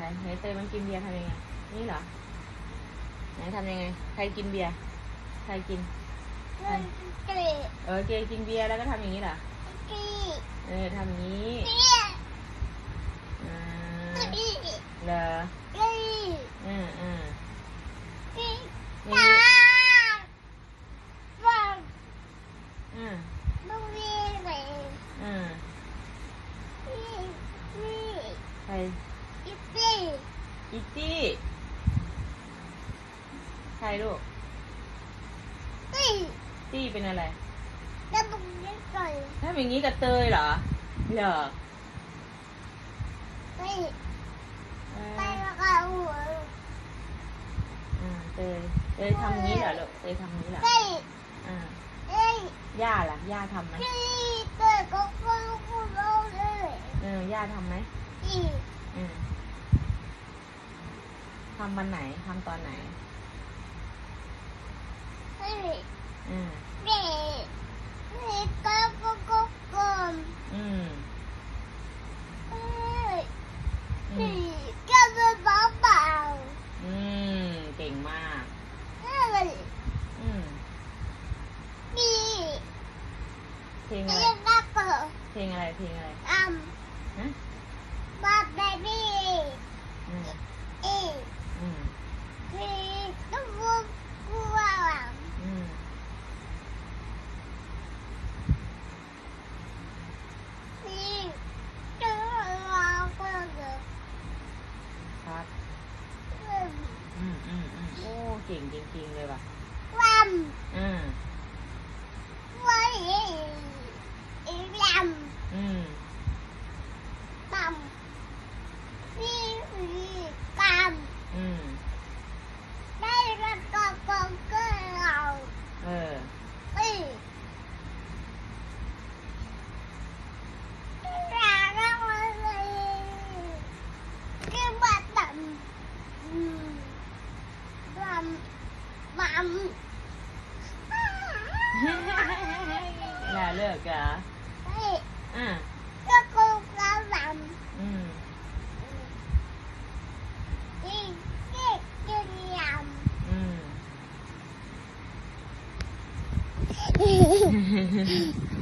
ไหนไหนเตยมันกินเบียร์ทำยังไง นี่เหรอ ไหนทำยังไง ใครกินเบียร์ ใครกินมันเกลียดเออเกกินเบียร์แล้วก็ทำอย่างนี้เหรอ เกลียดเออทำอย่างนี้เกลียดอ่าเกลียดเหรอเกลียดอืมอืม เกลียด นี่ ตาฟัง อืม มึงมีไหม อืม นี่นี่ ใคร อีปี้อีจี้ ใครลูก ตี้จี้เป็นอะไรแล้วมึงยังไงถ้าอย่างนี้กับเตยเหรอ เหรอตี้เอไปอแล้วก็หัวอ่าเตย เตยทำอย่างนี้เหรอลูก เตยทำอย่างนี้เหรอ ตี้อ่าเอ้ยย่าล่ะ ย่าทำไหมตี้เต้ก็ก็ก็เราเลย เออย่าทำไหมตี้ อืม ทำวันไหนทำตอนไหนเฮ้ยอืมเด็กเด็กก็ก็ก็กลมอืมเอ้ยอืนี่มก็เป็นเบาเบาอืมเก่งมากเอ้ยอืมนี่เพลงอะไรเรียกว่าเปิดเพลงอะไรเพลงอะไรอัมฮะบาเบบี้ อืม เอ้ย อืม คือต้องพูดพูดว่าหลัง อืม นี่จะเราก็จะ ครับ เพิ่ม อืมอืมอืมโอ้ เก่งจริงๆเลยว่ะวันอืม วันอีกล อืมำปั๊มนี่คือกำ อืม ได้รับก็ก็ก็เรา เออ เอ้ยราเราเลยคือบัตรอืมบัมบัม ลาเลิกเหรอเฮ้ยอะก็กูเราบัมอืมนี่นี่กินยอืมำ